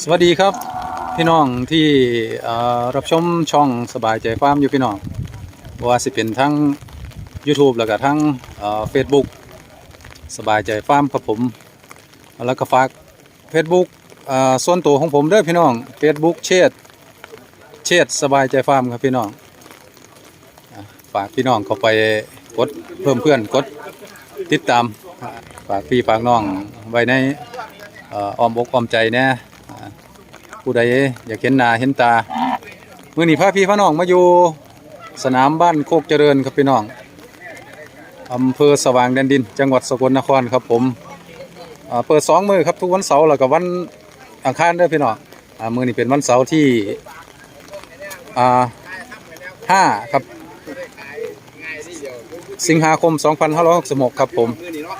สวัสดีครับ พี่น้องที่รับชมช่องสบายใจฟามอยู่พี่น้องว่าสิเป็นทั้ง YouTube แล้วก็ทั้งเฟซบุ๊กสบายใจฟาร์มครับผม แล้วก็ฝาก Facebook ส่วนตัวของผมเด้อพี่น้อง Facebook เชษเชษสบายใจฟาร์มครับพี่น้องฝากพี่น้องเข้าไปกดเพิ่มเพื่อนกดติดตามฝากพี่ฝากน้องไว้ในอ้อมอกอ้อมใจแน่ ผู้ใดอยากเห็นหน้าเห็นตามื้อนี้พาพี่พาน้องมาอยู่สนามบ้านโคกเจริญครับพี่น้องอำเภอสว่างแดนดิน จังหวัดสกลนครครับผมเปิดสองมือครับทุกวันเสาร์แล้วก็วันอังคารด้อพี่น้องอมือนี้เป็นวันเสาร์ที่ห้าครับ สิงหาคม 2566 ครับผม มือนี่เนาะ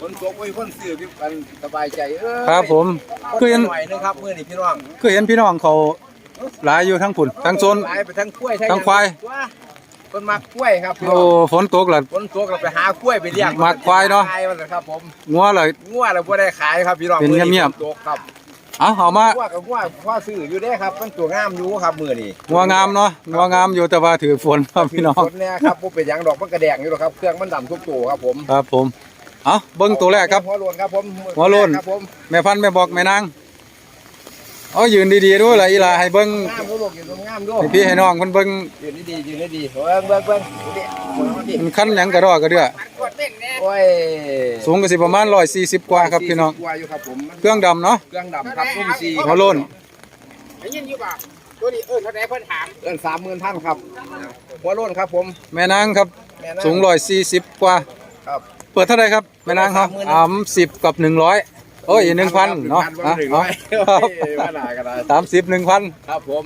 คนโกกไว้คนซื้อพี่กันสบายใจเออครับผมคือเห็นหน่อยนึงครับมือนี่พี่น้องคือเห็นพี่น้องเขาหลายอยู่ทั้งผุนทั้งโซนหลายไปทั้งกล้วยทั้งควายคนมักกล้วยครับพี่น้โอ้องฝนตกแล้วคนโกกเราไปหากล้วยไปเลี้ยงมักควายเนาะขายมันครับผมงัวเลยงัวเราบ่ได้ขายครับพี่น้องเป็นเงียบๆๆโกกครับเอาเอามางัวกับงัวงัวซื้ออยู่ได้ครับมันตัวงามอยู่ครับมือนี่งัวงามเนาะงัวงามอยู่แต่ว่าถือฝนครับพี่น้องคนเนี่ยครับบ่เป็นหยังดอกมันกระแดงอยู่หรอกครับเครื่องมันดำทุกตัวครับผมครับผม เอาเบิ้งตัวแรกครับ หัวโลนครับผมหัวโล้นครับผมแม่พันธุ์แม่บอกแม่นางเอายืนดีๆด้วยล่ะอีหลาให้เบิ้งงามดูลูกอยู่ตรงงามดูให้พี่ให้น้องเพิ่นเบิ้งยืนดีๆยืนดีๆเบิ่งเบิ่งเบิ่งเดี๋ยวเบิ่งมันคันหยังกระดอกกระเดือโอ้ยสูงก็สิประมาณ140กว่าครับพี่น้องกว่าอยู่ครับผมเครื่องดำเนาะเครื่องดำครับรุ่มซีหัวโล้นได้ยินอยู่ป่ะตัวนี้เอิ้นเท่าไหร่เพิ่นถามเอิ้นสามหมื่นท่านครับหัวโล้นครับผมแม่นางครับ แม่นะสูง140กว่าครับ เปิดเท่าไหร่ครับแม่นางครับ30,000อ่า10กับ100โอ้ย1,000เนาะอะอะคเอารับครับว่าหนากันได้สามสิบหนึ่งพันครับผม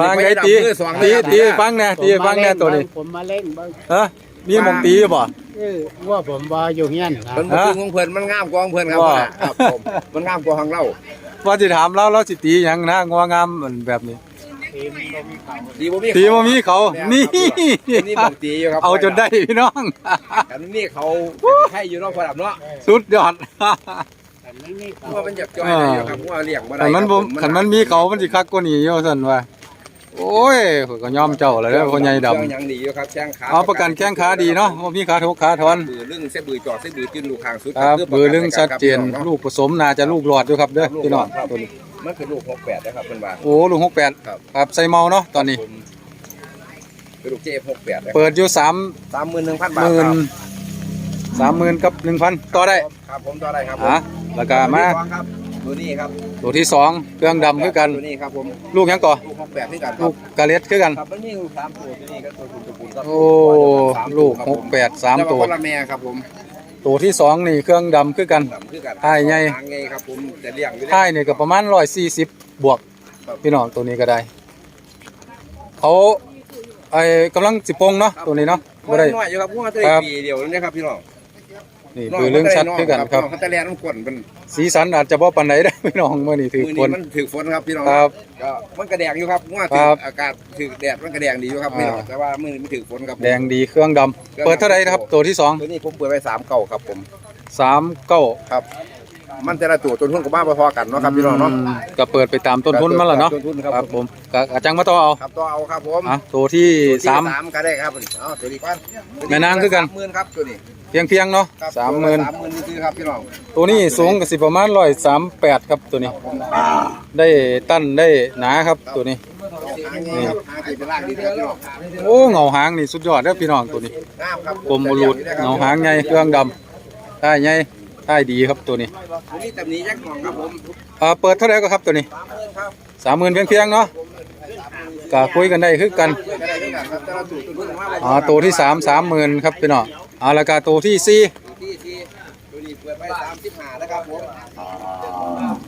ฟังไงตีมือสองตีนะครับตีฟังแน่ตีฟังแน่ตัวนี้ผมมาเล่นเบิ่งฮะมีหมองตีอยู่บ่เออว่าผมว่าอยู่เฮียนครับมันบ่คือของเพิ่นมันงามกว่าของเพิ่นครับว่าครับผมมันงามกว่าของเราว่าสิถามเราเราสิตีหยังนะงัวงามเหมือนแบบนี้ทีมลมเขา ตีบ่มีตีบ่มีเขานี่นี่บ่ตีอยู่ครับเอาจนได้พี่น้องกันนี่เขาให้อยู่เนาะพอดับเนาะสุดยอดแต่ไม่มีเขาว่ามันอยากจ่อยได้อยู่ครับว่าเลี้ยงบ่ได้ขันมันบ่ครับขันมันมีเขามันสิคักกว่านี้อยู่ซั่นว่าโอ้ยข้อยก็ยอมเจ้าแล้วเด้อพ่อใหญ่ดำเครื่องยังดีอยู่ครับแข้งขาเอาประกันแข้งขาดีเนาะบ่มีขาทุกขาทอนบือลึงเส้นบือจอดเส้นบือจืนลูกคางสุดครับคือเบือลึงชัดเจนครับลูกผสมน่าจะลูกหลอดอยู่ครับเด้อพี่น้องครับตัวนี้ มันคือลูก68นะครับเพิ่นว่าโอ้ลูก68ครับครับใส่เมาเนาะตอนนี้ผมคือลูกเจ68นะครับเปิดอยู่3 31,000หบาทมื่คนรับสามหมื่นกับหนึ่งพันต่อได้ครับผมต่อได้ครับอะแล้วก็มาครับตัวนี้ครับตัวที่สองเครื่องดำคือกัน ตัวนี้ครับผมลูกหยังก่อลูก68คือกันคลูรับกกะเล็ดคือกัน ครับมันมีลูกสามตัวตัวนี้ก็ตัวคุณตัวคุณครับโอ้ ลูกหกแปดสามตัวแคนละแม่ครับผม ตัวที่สองนี่เครื่องดำคือกันดำคือกันท้ายใหญ่ทางไงครับผมแต่เลี้ยงอยู่ท้ายนี่ก็ประมาณร้อยสี่สิบบวกพี่น้องตัวนี้ก็ได้ เขาไอ้กำลังสิปลงเนาะตัวนี้เนาะบ่บ่ได้ได้น้อยอยู่ครับเพราะว่าจะคได้รับปีเดียวนี่ครับพี่น้อง นี่คือเรื่องชัดคือกันครับเขาจะแล่น้ำกวนมันสีสันอาจจะบ่ปานใดได้พี่น้องมื้อนี้ถือมือฝนี้นมันถือฝนครับพี่น้องครับก็มันกระแดงอยู่ครับว่าคถืรัอบอากาศถือแดดมันกระแดงดีอยู่ครับพี่น้องอ่าแต่ว่ามือนี้มันถือฝนครับผมแดงดีเครื่องดำเปิดเท่าไหร่นะครับตัวที่สองตัวนี้ผมเปิดไว้สามเก่าครับผมสามเก้าครับมันแต่ละตัวต้นทุนกับบ้านพอๆกันเนาะครับพี่น้องเนาะมก็เปิดไปตามต้นทุนมันละเนาะต้นทุนครับครับผมก็อาจังมาต่อเอาครับตัวเอาครับผมอะตัวที่ตัวที่สามสามก็ได้ครับเอาตัวนี้ก่อนแม่นางคือกันหมื่นครับตัวนี้ เพียงเพียงๆเนาะครับสามหมื่นสามหมื่นนี่คือครับพี่น้องตัวนี้สูงกับสิประมาณร้อยสามแปดครับตัวนี้ ได้ตั้นได้หนาครับตัวนี้ หางนี่ครับหางที่เป็นรากดีๆพี่น้องโอ้เงาหางนี่สุดยอดเด้อพี่น้องตัวนี้ งามครับกลมบรูดเงาหางใหญ่เครื่องดำได้ใหญ่ได้ดีครับตัวนี้ตัวนี้ตำหนี้ยักษ์หนองครับผมอ่าเปิดเท่าไหร่ก็ครับตัวนี้สามหมื่นครับสามหมื่นเพียงเพียงๆเนาะก็คุยกันได้คือกันก็ได้ด้วยกันครับแต่ละตัวต้นทุนมาอ่าตัวที่สามสามหมื่นครับพี่น้อง อ่าแล้วก็ตัวที่สี่ที่ที่ตัวนี้เปิดไว้สามสิบห้านะครับผม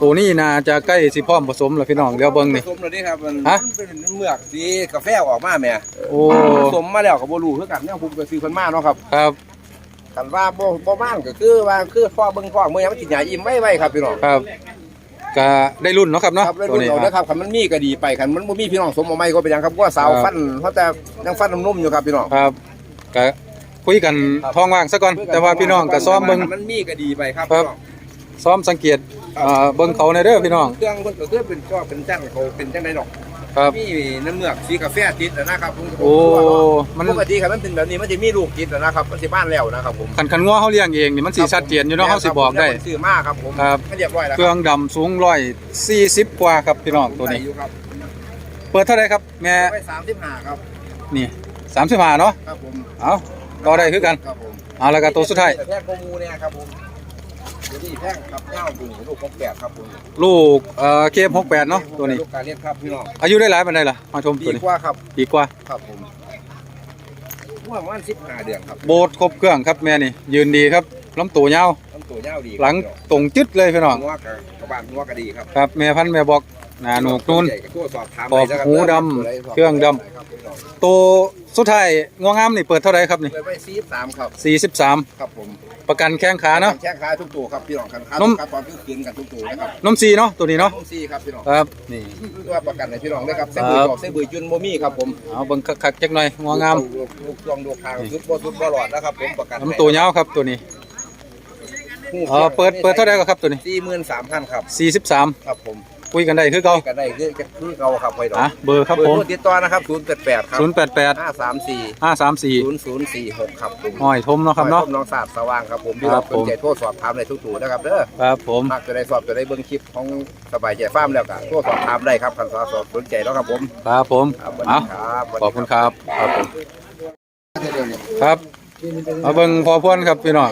ตัวนี้น่าจะใกล้สิพร้อมผสมแล้วพี่น้องเดี๋ยวเบิ่งนี่ผสมเลยนี่ครับมันฮะมันเป็นเมือกสีกาแฟออกมาแม่โอ้ผสมมาแล้วกับโบลูคือกันเนี่ยผมก็ซื้อเพิ่นมาเนาะครับครับคันว่าบ่บ่บ้านก็คือว่าคือพ่อเบิ่งพ่อเมื่อยังมันสิหยาอิ่มไว้ไว้ครับพี่น้องครับก็ได้รุ่นเนาะครับเนาะครับแล้วตัวรุ่นนี้เอาอะนะครับคันมันมีก็ดีไปคันมันบ่มีพี่น้องสมบ่ไม่ก็เป็นหยังครับเพราะว่าสาวครับฟันเพราะแต่ยังฟันนุ่มๆอยู่ครับพี่น้องครับก็ คุยกันครับ ท้องว่างซะก่อน แต่ว่าพี่น้องก็ซ้อมเบิ่งคันมันมีก็ดีไปครับครับพี่น้องซ้อมสังเกตเอ่อเบิ่งเขาในอยเด้อพี่น้อง เครื่องเพิ่นก็คือเป็นก็เป็นจังเขาเป็นจังไดดอกครับ มีน้ำเมือกสีกาแฟติดแล้วนะครับผมโอ้มันปกติครับมันเป็นแบบนี้มันจะมีลูกติดแล้วนะครับมันสิบ้านแล้วนะครับผมคันคันงัวเขาเลี้ยงเองนี่มันสิชัดเจนอยู่เนาะเขาสิบอกได้ ซื้อมาครับผมครับ ให้เรียบร้อยแล้วเครื่องดำสูงร้อยสี่สิบกว่าครับพี่น้องตัวนี้อยู่ครับเปิดเท่าไหรครับแม่ไว้35ครับ นี่สามสิบห้าเนาะครับผมเอา รอได้คือกันครับผมเอาแล้วก็ตัวสุดท้ายแพงโกมูเนี่ยครับผมเดี๋ยวนี้แพงครับเจ้าบุญลูกของแปดครับผมลูกเอ่อเคมหกแปดเนาะตัวนี้ลูกการเลี้ยงครับพี่น้องอายุได้หลายปานใดล่ะมาชมปีตัวนี้กว่าครับปีกว่าครับผมว่าประมาณ15เดือนครับโบดครบเครื่องครับแม่นี่ยืนดีครับลำตัวยาวต้นตัวยาวดีหลังตรงจึดเลยพี่น้องงัวกับกระบาดงัวก็ดีครับครับแม่พันธุ์แม่บอกหนาหนูกนูนใหญ่ก็ทั่วสอบถามขอบไปนะครับหูดำเครื่องดำครับพี่น้องตัว สุดท้ายงวงามนี่เปิดเท่าไหรครับนี่เปิดไว้ซีสามครับ สี่สิบสามครับผมประกันแข้งขาเนาะ แช่ค้าทุกตัวครับพี่น้องกันค้านม ครับตอนคือคืนกันทุกตัวนะครับนมซีเนาะตัวนี้เนาะนุ่มซีครับพี่น้องครับนี่ ตัวประกันให้พี่น้องด้วยครับเส้นบุยครับบอกเส้นบุยจุนโมมี่ครับผมเอาเบิ่งคักๆจักหน่อยงวงามลูกลูกลองดูคางสุดบ่สุดบ่หลอดนะครับผมประกันลำตัวยาวครับตัวนี้เออเปิดเปิดเท่าไหรก็ครับตัวนี้สี่หมื่นสามพันครับ สี่สิบสามครับผม คุยกันได้คือเก่ากันได้คือคือเก่าครับไปดอกอะเบอร์ครับเบอผมร์โทรติดต่อนะครับศูนย์แปดแปดครับศูนย์แปดแปดห้าสามสี่ห้าสามสี่ศูนย์ศูนย์สี่หกครับผมห้อยทมเนาะครับเนาะหอยต้มน้องศาสตร์สว่างครับผมพี่คน้รัอบงผมสนใจโทรสอบถามในทุกตัวนะครับเด้อครับผมมากจะได้สอบจะได้เบิ่งคลิปของสบายใจฟาร์มแล้วก็โทรสอบถามได้ครับคันสอบสนใจแล้วครับผมครับผมครับสวัสเอาดีครับขอบคุณครับครับผมครับมาเบิ่งพอพวนครับพี่น้อง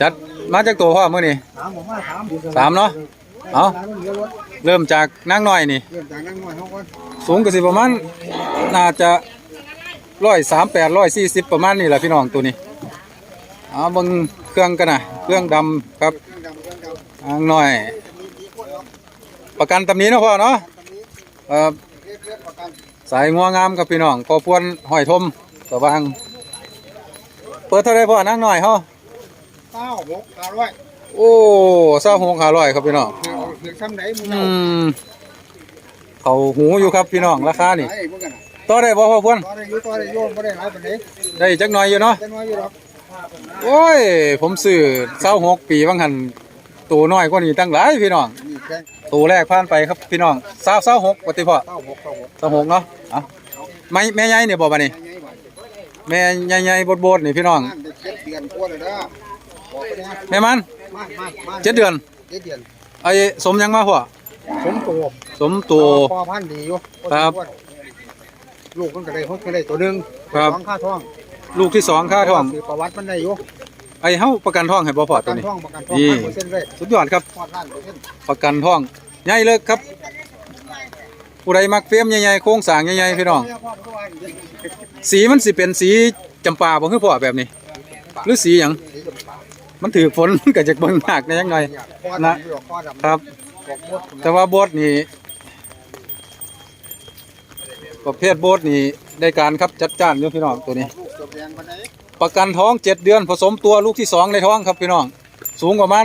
จัดมาจากตัวพ่อมื้อนี้ถามผมว่าถามสามเนาะ เอาเริ่มจากนางน้อยนี่ เรื่องจากนั่งน้อยเขาก็สูงก็สิประมาณน่าจะร้อยสามแปดร้อยสี่สิบประมาณนี้แหละพี่น้องตัวนี้เอาเบิ่งเครื่องกันนะเครื่องดำครับเครื่องดำเครื่องดำนางน้อยประกันตำนี้เนาะพ่อเนาะเอ่อเรียกเรียกประกันสายงัวงามครับพี่น้องพอพวนห้อยทมสว่าง เปิดเท่าไรพ่อนางน้อยเฮาเต้าหกห้าร้อยโอ้เศร้าหกห้าร้อยครับพี่น้องเถื่อเถื่อซ้ำไหนมึงอืเอามเขาหูอยู่ครับพี่น้องราคานี่ไอ้พวกกันน่ะต่อได้บ่พ่อพวนตอนได้อยุ่ตอนได้โยนไม่ได้หลายปานใดได้จักหน่อยอยู่เนาะแต่น้อยอยู่หรอกโอ้ย ผมซื้อเศร้าหกปีบางหันตัวน้อยกว่านี้ตั้งหลายพี่น้องนี่แค่ตัวแรกผ่านไปครับพี่น้องเศร้าเศร้าหกปฏิพ่อเต้าหกเต้าหกเศร้าหกเนาะเอาไม่แม่ใหญ่เนี่ยบอกมานี่ยังไงวะแม่ใหญ่ๆบดๆนี่พี่น้อง นั่นได้เจ็ดเดือนกว่าเลยนะบอกไปนะแม่มันมามามาเจ็ดเดือนเจ็ดเดือน ไอ้สมยังมาพ่อสมตัวสมตัว พอพันธุ์ดีอยู่ครับ ลูกมันก็ได้เขาก็ได้ตัวหนึ่งครับ สองค่าท้องลูกที่สองค่าท้องสืประวัติมันได้อยู่ไอ้เฮาประกันท้องให้บ่พ่อประตักัวนนี้ ท้องประกันท้องนี่พันเปอร์เซ็นต์เลยสุดยอดครับ พอดล้านเปอร์เซ็นต์ประกันท้องใหญ่เลยครับผู้ใดมักเฟียมใหญ่ๆโครงสร้างใหญ่ๆพี่น้อง สีมันสิเป็นสีจำปาบ่คือพ่อแบบนี้ หรือสีหยัง มันถือฝนมันก็จะเบิ่งยากในยังไงนะครับ แต่ว่าโบสนี่ประเภทโบสนี่ได้การครับจัดจ้านอยู่พี่น้องตัวนี้ ประกันท้องเจ็ดเดือนผสมตัวลูกที่สองในท้องครับพี่น้อง สูงประมาณ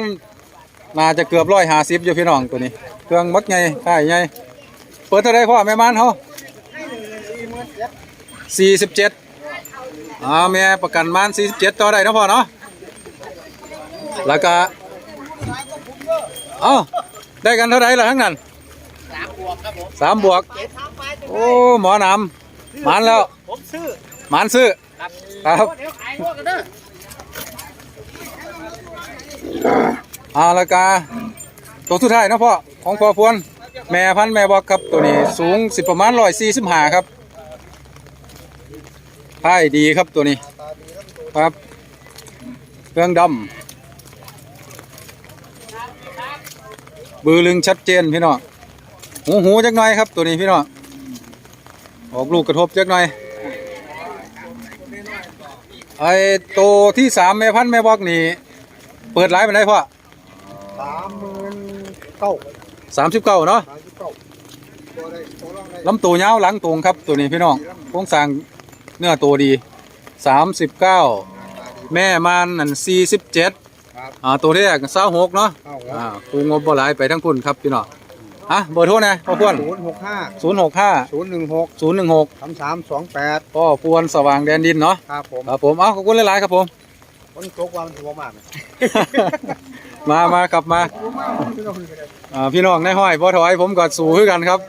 น่าจะเกือบร้อยห้าสิบอยู่พี่น้องตัวนี้ เครื่องมัดไงค่ายไงเปิดเท่าไรพ่อแม่มันเขาสี่สิบเจ็ดอ่าแม่ประกันมันสี่สิบเจ็ดต่อได้นะพ่อเนาะ แล้วก็เอ้าได้กันเท่าไรล่ะทั้งนั้นสามบวกโอ้หมอหนำหมันแล้วผมซื้อหมันซื้อครับเดี๋ยวขายพวกกันเด้ออาละกาตัวสุดท้ายเนาะพ่อของพ่อพวน แม่พันธุ์แม่บอกครับตัวนี้สูงสิประมาณร้อยสี่สิบห้าครับท้ายดีครับตัวนี้ครับเครื่องดำ บือลึงชัดเจนพี่น้องหูหูจักหน่อยครับ ตัวนี้พี่น้องออกลูกกระทบจักหน่อยไอ้ตัวที่สามแม่พันธุ์แม่บอกนี่เปิดไลฟ์ไปได้พ่อสามหมื่นเก้าสามสิบเก้าเนาะสามสิบเก้าตัวได้ตัวรองได้ลำตัวยาวหลังตรงครับตัวนี้พี่น้องโครงสร้างเนื้อตัวดีสามสิบเก้าแม่มันนั่นสี่สิบเจ็ด ครับอ่าตัวแรกเศร้าหกเนาะเอาอ่าปูงบบ่หลายไปทั้งพุ่นครับพี่น้องอะเบอร์โทรนะพ่อพวนศูนย์หกห้าศูนย์หกห้าศูนย์หนึ่งหกศูนย์หนึ่งหกสามสามสองแปดพ่อพวนสว่างแดนดินเนาะครับผมครับผมเอ้าขอบคุณหลายๆครับผมฝนตกว่ามันถือว่ามากมามาครับมาอ่าพี่น้องในห้อยบ่ถอยผมก็สู้คือกันครับ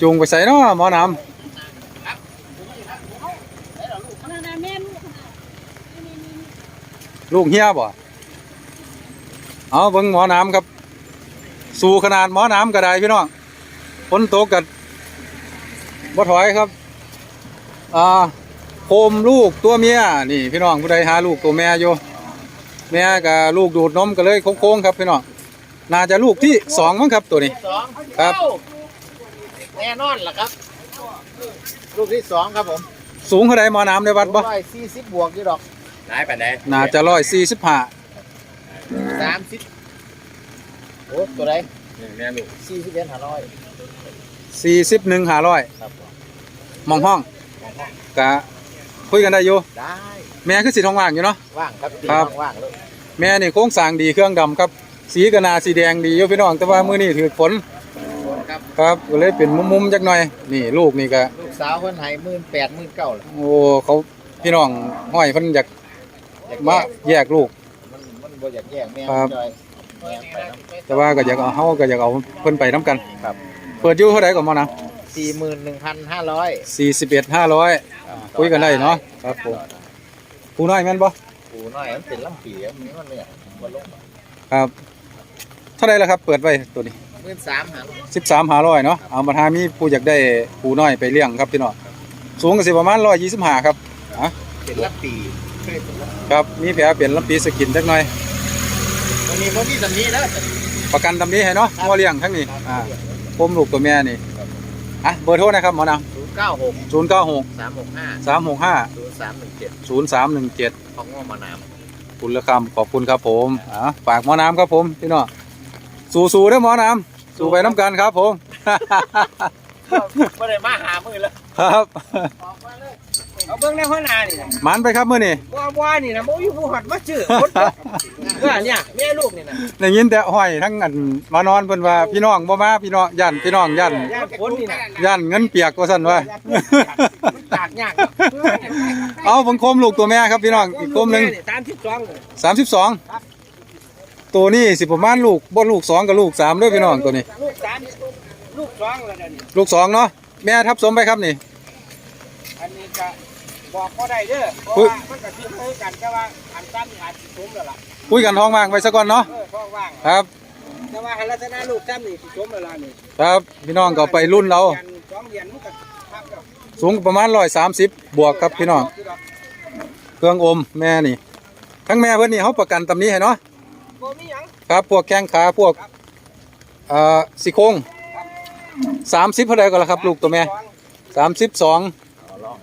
จูงไปใส่เนาะหมอน้ำ ลูกเฮียบ่เอาเบิ่งหมอน้ำครับ สู่ขนาดหมอน้ำก็ได้พี่น้องฝนตกกับ่ถอยครับอ่าโคมลูกตัวเมียนี่ พี่น้องผู้ใดหาลูกตัวแม่อยู่แม่กับลูกดูดนมก็เลยโค้งๆครับพี่น้องน่าจะลูกที่สองมั้งครับตัวนี้สองครับ แน่นอนล่ะครับ ลูกที่สองครับผม สูงเท่าใดหมอน้ำในวัดบ่ร้อยสี่สิบบวกอยู่ดอก ได้ไปได้น่าจะร้อยสี่สิบห้าสามสิบโอ้ตัวไหนแม่ลูกสี่สิบเอ็ดห้าร้อยสี่สิบหนึ่งห้าร้อยครับผมมองห้องกะคุยกันได้อยู่ได้แม่คือสีทองว่างอยู่เนาะ ว่างครับตีครับ ว่างๆเลยแม่นี่โค้งสร้างดีเครื่องดำครับ สีกระนาสีแดงดีอยู่พี่น้องแต่ว่ามื้อนี้ถือฝนครับครับก็เลยเป็นมุมๆจักหน่อยนี่ลูกนี่ก็ลูกสาวคนไหนหมื่นแปดหมื่นเก้าเลยโอ้เขาพี่น้องห้อยเพิ่นอยากอยาก มาแยกแยกลูก มันมันบ่อยากแยกแม่ครับ จอยแม่ไปน้แต่ว่าก็อยากเอาเฮาก็อยากเอาเพิ่นไปนํกันำครับเปิดอยู่เท่าใดก่อนมานะสี่หมื่นหนึ่งพันห้าร้อย41 500คุยกันได้เนาะครับผมผู้น้อยแม่นบ่ปูน้อยมันเป็นลำปีอะมันมันเนี่ยบนลงครับเท่าใดล่ะครับ เปิดไว้ตัวนี้ หมื่นสามหัน13 500เนาะเอามาทามีผู้อยากได้ผู้น้อยไปเลี้ยงครับพี่น้องสูงก็สิประมาณ125ครับอะเป็นลำปี เคยเป็นลำครับมีแผลเปลี่ยนลำปีสกินจักหน่อยมันมีมันมีตำนี้แล้ว ประกันตำนี้ให้เนาะงัวเลี้ยงทั้งนี้อ่าพมลูกตัวแม่นี่อะเบอร์โทรนะครับหมอนศูนย์เก้าหกำศูนย์เก้าหกสามหกห้าสามหกห้าศูนย์สามหนึ่งเจ็ดศูนย์สามหนึ่งเจ็ด ของงอมานามคุณละคำขอบคุณครับผมอ่าฝากหมอน้ำครับผมพี่น้องสู้ๆเด้อหมอน้ำสู้ไปน้ำกันครับผม ไม่ได้มาหามือแล้วครับเอาเบิ้งในหัวหน้านี่นะหมันไปครับมื่อนี้ว่าว่านี่นะโมอยู่ผู้หัดมาชื่อคนเดียวเออเนี่ยแม่ลูกนี่นะได้ยินแต่ห้อยทั้งอันมานอนเพิ่นว่าพี่น้องบ่มาพี่น้องยันพี่น้องยันย่างคนนี่นะยันเงินเปียกว่าซั่นว่าตากยากเอาผมโคมลูกตัวแม่ครับพี่น้องอีกโคมหนึงตามที่สองเลยสามสิบสองตัวนี้สิประมาณลูกบ่ลูกสองกับลูกสามเด้วยพี่น้องตัวนี้ ลูกสามลูกสองแล้วเดี๋ยวนี้ลูกสองเนาะแม่ทับสมไปครับนี่อันนี้จะ บอกก็ได้เด้อเพราะอุ๊ยว่ามันก็คิดเท่ากันแต่ว่าอันตั้มอาจสิสมแล้วล่ะคุยกันท้องว่างไปซะก่อนเนาะเออท้องว่างครับ แต่ว่าให้ลักษณะลูกตั้มนี่สิสมแล้วล่ะนี่ครับพี่น้องก็ไปรุ่นเราดือนสองเดือนมันก็พักแล้วสูงประมาณร้อยสามสิบบวกครับพี่น้องเครื่องอมแม่นี่ ทั้งแม่เพิ่นนี่เขาประกันตำนี้ให้เนาะบ่มีหยังครับพวกแข้งขาพวกเอ่อซี่โครงสามสิบเท่าไหร่ก็แล้วครับ ลูกตัวแม่สามสิบสองลอง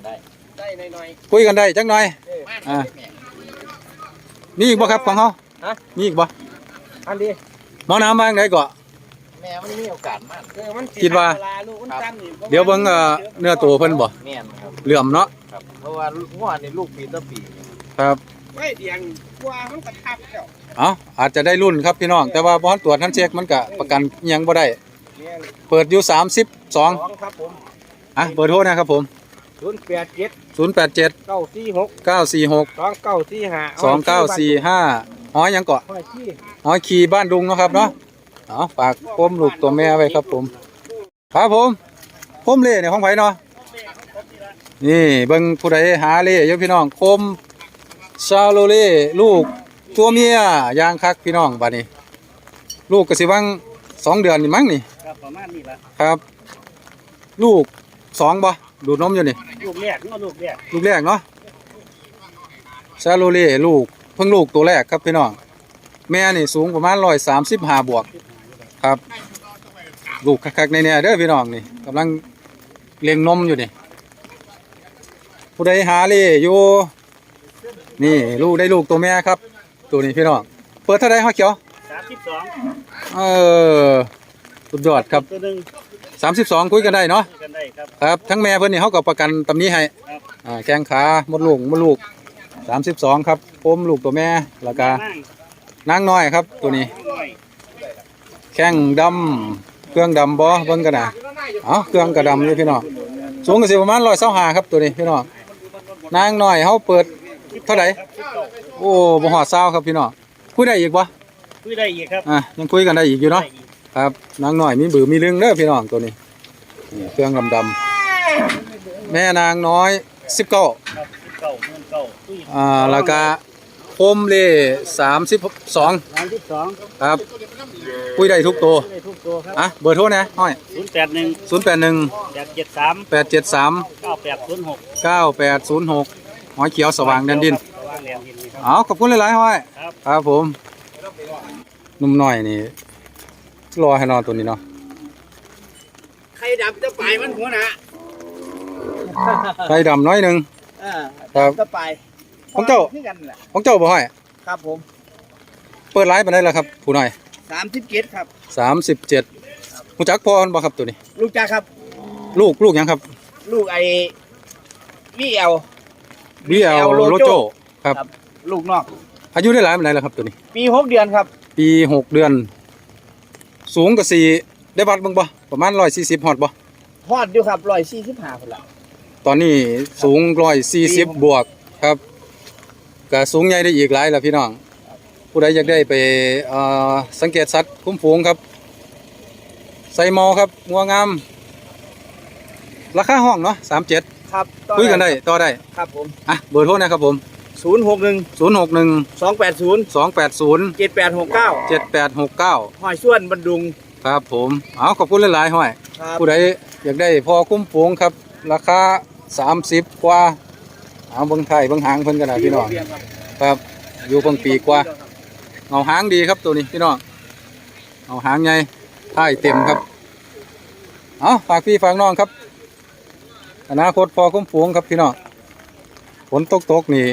ได้ได้หน่อยคุยกันได้จักหน่อย ๆเอออ่า มีอีกบ่ครับของเขาฮะมีอีกบ่อันนี้หมอน้ำมาจั่งไดก่อแม่มันมีโอกาสมากเออมันสิคิดว่าเลลูกมันตั้มนี่เดี๋ยวเบิ่งเอ่อเนื้อตัวเพิ่นบ่แม่นครับเหลื่อมเนาะครับ เพราะว่างัวนี่ลูกปีต่อปีครับ ไม่เดียงกว่ามันก็ทับแล้วเอาอาจจะได้รุ่นครับพี่น้อง แต่ว่าบอลตรวจท่านเช็คมันก็ประกันอิหยังบ่ได้ เนี่ยเปิดอยู่32สองครับผม อะเบอร์โทรนะครับผม ศูนย์แปดเจ็ด087เก้าสี่หก946สองเก้าสี่ห้า2945หอยหยังเกาะห้อยขี้หอยขี่บ้านดุงเนาะครับเนาะเอาฝากพ่มลูกตัวแม่ไว้ครับผม ครับผมพ่มเล่เนี่ยของไผเนาะนี่เบิ่งผู้ใดหาเล่อยู่พี่น้องคมชาโลเล่ลูกตัวเมียยางคักพี่น้องบัดนี้ ลูกก็สิวังสองเดือนนี่มั้งนี่ ครับประมาณนี้ละครับ ลูกสองบ่ ดูดนมอยู่นี่ ลูกแรกเนาะลูกแรกลูกแรกเนาะชาโลเล่ลูกเพิ่งลูกตัวแรกครับพี่น้อง แม่นี่สูงประมาณร้อยสามสิบห้าบวก ครับ ลูกคักๆในเนี่ยเด้อพี่น้องนี่กำลังเลี้ยงนมอยู่นี่ ผู้ใดหาเล่อยู่ นี่ลูกได้ลูกตัวแม่ครับ ตัวนี้พี่น้อง เปิดเท่าไรห้อเขียวสามสิบสองเออสุดยอดครับตัวหนึ่ง สามสิบสองคุยกันได้เนาะกันได้ครับครับทั้งแม่เพิ่นนี่เขาก็ประกันตำนี้ให้ครับอ่าแข้งขามดลูกมดลูกสามสิบสองครับพมลูกตัวแม่แล้วก็นั่งนางน้อยครับ ตัวนี้หน่อยแข้งดำเครื่องดำบ่เบิ่งกันนะเอ๋อเครื่องกระดำอยู่พี่น้องสูงก็สิประมาณร้อยเส้าหาครับตัวนี้พี่น้องนางน้อยเฮาเปิดเท่าไหร่โอ้บ่ฮอดซาวครับพี่น้องคุยได้อีกบ่คุยได้อีกครับ อะยังคุยกันได้อีกอยู่เนาะ ครับนางน้อยมีบือมีเรื่องเด้อพี่น้องตัวนี้นี่เครื่องดำๆแม่นางน้อย19ครับเก่าเงินเก่าคุยอ่าแล้วก็โคมเล่32ร้านที่สองครับคุยได้ทุกตัวได้ทุกตัวครับอะเบอร์โทรนะห้อยศูนย์แปดหนึ่ง081แปดเจ็ดสาม873เก้าแปดศูนย์หก9806หอยเขียวสว่างแดนดิน สว่างแดนดินนี่ครับ เอาขอบคุณหลายๆห้อยครับ ครับผมหนุ่มน้อยนี่ รอให้นอนตัวนี้เนาะใครดับจะไปมันหัวหน้าไฟดำน้อยหนึงอ่าครับจะไปของเจ้าที่กันแหละของเจ้าบ่ห้อย ครับผมเปิดไลฟ์มาได้แล้วครับ ผู้น้อยสามสิบเจ็ดครับ37ฮู้จักพอมันบ่ครับตัวนี้ ลูกจ้าครับ ลูกลูกหยังครับลูกไอ้วีเอล BL BL Lojo Lojo ครับครับ ลูกนอก อายุได้หลายปานใดแล้วครับตัวนี้ ปีหกเดือนครับ ปีหกเดือน สูงก็สี่ได้วัดเบิ่งบ่ประมาณ140ฮอดบ่ทอดอยู่ครับร้อยสี่สิบห้าคนละตอนนี้สูง140บวกครับก็สูงใหญ่ได้อีกหลายแล้วพี่น้อง ผู้ใดอยากได้ไปเอ่อสังเกตสัตว์คุ้มฝูงครับ ใส่หมอครับงัวงาม ราคาห้องเนาะสามเจ็ดครับคุยกันได้ต่อได้ครับผม อะเบอร์โทรนะครับผม ศูนย์หกหนึ่งศูนย์หกหนึ่งสองแปดศูนย์สองแปดศูนย์เจ็ดแปดหกเก้าเจ็ดแปดหกเก้าหอยส่วนบรรดุง ครับผม เอาขอบคุณหลายๆห้อย ครับ ผู้ใดอยากได้พอคุ้มฝูงครับ ราคาสามสิบกว่า เอาเบิ้งไทยเบิ้งหางเพิ่นกันนะพี่น้อง ครับ อยู่เบิ่งปีกว่า เอาหางดีครับตัวนี้พี่น้อง เอาหางใหญ่ท้ายเต็มครับ เอาฝากพี่ฝากน้องครับ อนาคตพอคุ้มฝูงครับพี่น้อง ฝนตกตกๆนี่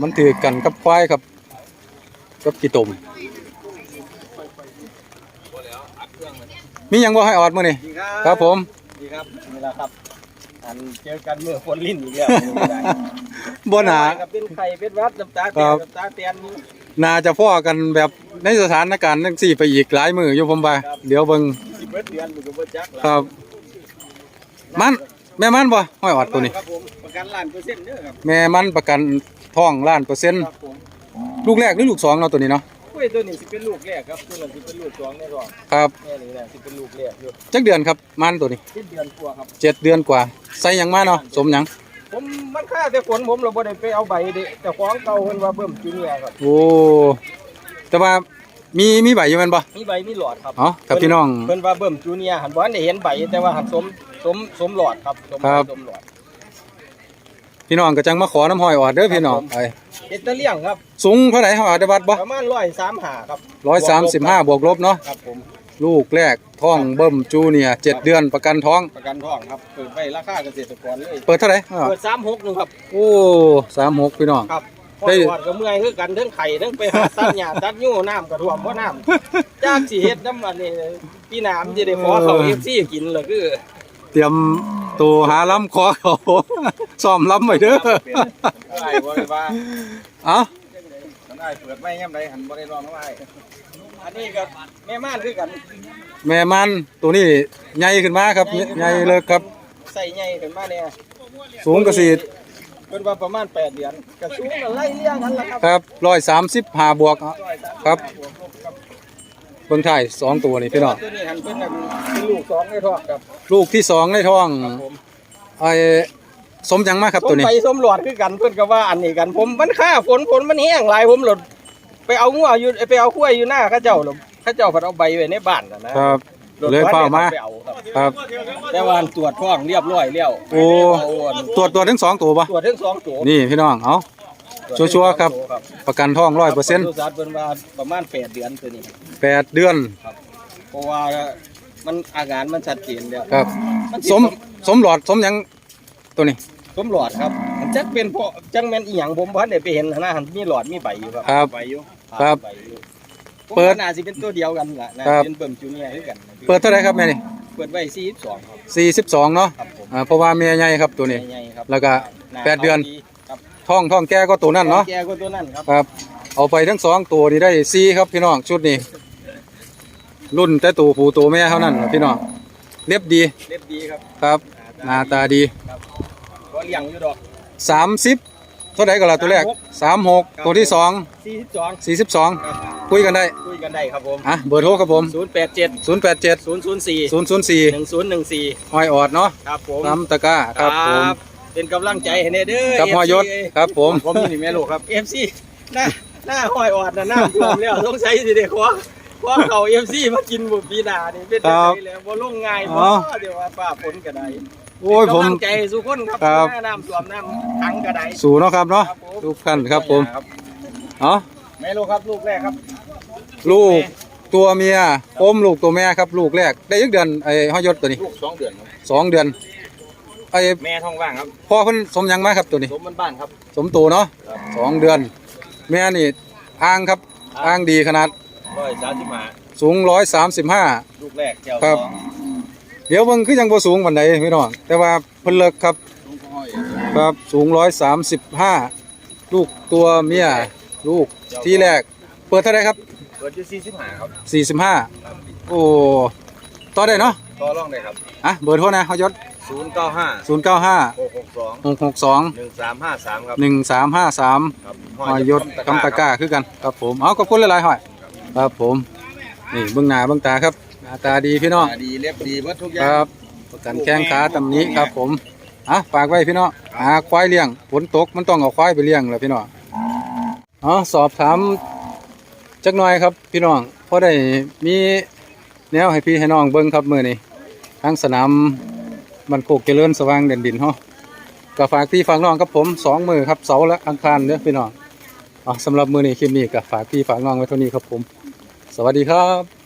มันถือกันกับควายครับ กับกี่ตมมีหยังบ่ให้ออดมื้อนี่ดีครับครับผมดีครับนี่แหละครับอันเจอกันเมื่อฝนลิ้นอีกแล้วบ่หนากับเป็นไข่เป็นหวัดน้ำตาคเตียรันบน้ำตาเตียนน่าจะพ่อกันแบบในสถานการณ์จังซี่ไปอีกหลายมืออยู่ผมว่าเดี๋ยวเบิ่งสิบเอ็ดเดือนมันก็บ่จักแล้วครับมัน แม่มันบ่ห้อยออดตัวนี้ ครับผมประกันล้านเปอร์เซ็นต์เด้อครับแม่มันประกันท้องล้านเปอร์เซ็นต์ครับผมลูกแรกหรือลูกสองเนาะตัวนี้เนาะกล้วยตัวนี้สิเป็นลูกแรกครับตัวนั้นสิเป็นลูกสองแน่นอนครับแม่นี่แหละสิเป็นลูกแรกอยู่จักเดือนครับมันตัวนี้สิบเดือนกว่าครับ เจ็ดเดือนกว่าใส่หยังมาเนาะสมหยังผมมันค่าแต่ฝนผมเราบ่ได้ไปเอาใบเด้แต่ของเก่าเพิ่นว่าเบิ่มจูเนียร์ครับโอ้แต่ว่า มีมีใบอยู่แม่นบ่มีใบมีหลอดครับเอ๋อกับพี่น้อง เพิ่นว่าเบิ่มจูเนียร์หันบ่ทันได้เห็นใบแต่ว่าหันสมสมสมหลอดครับสมครับ สมหลอด พี่น้องก็จังมาขอน้ำห้อยออดเด้อพี่น้องครับผม ไอ้เฮ็ดแตะเลี้ยงครับ สูงเท่าไหร่ห้อยออดได้วัดบ่ประมาณ135ครับร้อยสามสิบห้าบวกลบเนาะครับผมลูกแรกท้องเบิ่มจูเนียร์เจ็ดเดือนประกันท้อง ประกันทองครับเปิดไว้ราคาเกษตรกรเลยเปิดเท่าไหร่ห้อยออดเปิด36นึงครับ โอ้สามหกพี่น้องครับพ อได้ หอดก็เมื่อยคือกันทั้งไข่ทั้งไปหาตัดหญ้าตัดยู่น้ำก็ท่วมบ่น้ำจากสิเฮ็ดน้ำอันนี้พี่น้ำสิได้ขอเขา FC กินเลยคือเตรียมตัวหาล้ำคอเขาซ้อมล้ำไว้เด้อได้บ่ได้ว่าเอ้ามันได้เปิดไว้ยามใดหันบ่ได้รองเอาไว้อันนี้ก็แม่ม่านคือกันแม่มันตัวนี้ใหญ่ขึ้นมาครับใหญ่เลยครับ ใส่ใหญ่ขึ้นมาเนี่ยสูงกระสี เป็นว่าประมาณ8เดือนก็สูงก็ไล่เลี่ยงกันละครับครับร้อยสามสิบห้าบวก ครับ เบิ่งไทายสองตัวนี่พี่น้องตัวนี้หันเป็นอันเป็นลูกสองในท้องครับลูกที่สองในท้องผมไอ้สมหยังมากครับผมตัวนี้ ไปสมหลอดคือกันเพิ่นก็ว่าอันนี้กัน ผมมันค่าฝนฝนมันแห้งหลายผมหลดไปเอางัวอยู่ไปเอาข้วยอยู่หน้าเขาเจ้าหลดเขาเจ้าเพิ่นเอาใบไว้ในบ้านน่ะนะครับหด เลยเฝ้ามาไปเอาครับครับ แต่ว่าตรวจท้องเรียบร้อยแล้วโอ้ตรวจตัวทั้งสองตัวปะตรวจทั้งสองตัวนี่พี่น้องเอาชัวร์ๆครับ ประกันท้องร้อยเปอร์เซ็นต์บริษัทเพิ่นว่าประมาณ8เดือนตัวนี้ แปดเดือน เพราะว่ามันอาการมันชัดเจนแล้วครับ นสิสม สมหลอด สมหยังตัวนี้ สมหลอดครับมันจักเป็นเพราะจังแม่นอีหยังผมบ่ทันได้ไปเห็นหน้าหันมีหลอดมีใบอยู่ครับครับ ใบอยู่ครับใบอยู่ เปิเปิดดน่าสิเป็นตัวเดียวกันล่ะนะครับ เป็นเบิ่มจูเนียร์คือกันเปิดเท่าไหรครับแม่นี่เปิดไว้42ครับสี่สิบสองเนาะครับผมอ่าเพราะว่าเมียใหญ่ครับตัวนี้ ใหญ่ๆครับแล้วก็หาแปดเดือน ครับท้องท้องแก่ก็ตัวนั่นเนาะแกก็ตัวนั้นครับครับเอาไปทั้งสองตัวนี้ได้สี่ครับพี่น้องชุดนี้ รุ่นแต่ตัวผู้ตัวแม่เท่านั้นพี่น้องเรียบดีเล็บดีครับครับหน้าตาดีครับก็เลี้ยงอยู่ดอกสามสิบ เท่าไหร่ก็ละตัวแรกสามหกครับตัวที่สอง42สี่สิบสองครับคุยกันได้คุยกันได้ครับผมอะเบอร์โทรครับผม087ศูนย์แปดเจ็ด004ศูนย์ศูนย์สี่1014หอยออดเนาะครับผมน้ำตะกร้าครับผมเป็นกำลังใจให้แน่เด้อกับหอยยศ FC ครับผมผมนี่แม่ลูกครับ FC หน้าหน้าห้อยออดน่ะน้ำท่วมแล้วต้องใช้สิเด็กขวขวเขา FC มากินบุปีหน้านี่เป็นจังไดแล้วบ่ลงง่ายบ่อ๋อเดี๋ยวว่าฟ้าฝนก็ได้ โอ้ยผม เป็นกำลังใจสู้คนครับครับหน้าน้ำท่วมน้ำขังก็ได้สู่เนาะครับเนาะครับผมทุกท่านครับผมเอ๋อแม่ลูกครับลูกแรกครับลูกตัวเมียอมลูกตัวแม่ครับ ลูกแรกได้ยักเดือนไอ้หอยยศตัวนี้ลูกสองเดือนครับสองเดือนไอ้แม่ท้องว่างครับพ่อเพิ่นสมหยังมาครับตัวนี้ สมบ้านๆครับ สมโตเนาะสองเดือน แม่นี่อ้างครับอ้างดีขนาดร้อยสามสิบห้าสูงร้อยสามสิบห้า ลูกแรกแก้วครัสบอง เดี๋ยวเบิ่งคือยังบ่สูงปานใดพี่น้องแต่ว่าเพิ่นเลิกครับลูกห้อยครับสูงร้อยสามสิบห้าลูกตัวเมียลูกที่แรก เปิดเท่าไหรครับเปิดอยู่สี่สิบห้าครับสี่สิบห้าโอ้ต่อได้เนาะต่อรองได้ครับอะเบอร์โทรนะเขายศศูนย์เก้าห้าศูนย์เก้าห้าหกหกสองหกหกสองหนึ่งสามห้าสามครับหนึ่งสามห้าสามครับหอยยศกำตะกร้าคือกันครับผมเอาขอบคุณหลายๆหอยครับผมนี่เบื้องหน้าเบื้องตาครับหน้าตาดีพี่น้องดีเรียบดีเบิดทุกอคย่าง รับประกันแข้งขาตำหนี้ครับผมอะฝากไว้พี่น้องหาควายเลี้ยงฝนตกมันต้องเอาควายไปเลี้ยงแหละพี่น้องอ๋อสอบถามจักหน่อยครับ พี่น้องเพราะได้มีแนวให้พี่ให้น้องเบิ่งครับมื้อนี้ทางสนามมันโคกเจริญสว่างเด่นดินเฮาก็ฝากพี่ฝากน้องกับผมสองมือครับเสาร์และอังคารเด้อพี่น้องอ๋อสำหรับมื้อนี้คลิปนี้ก็ฝากพี่ฝากน้องไว้เท่านี้ครับผม สวัสดีครับ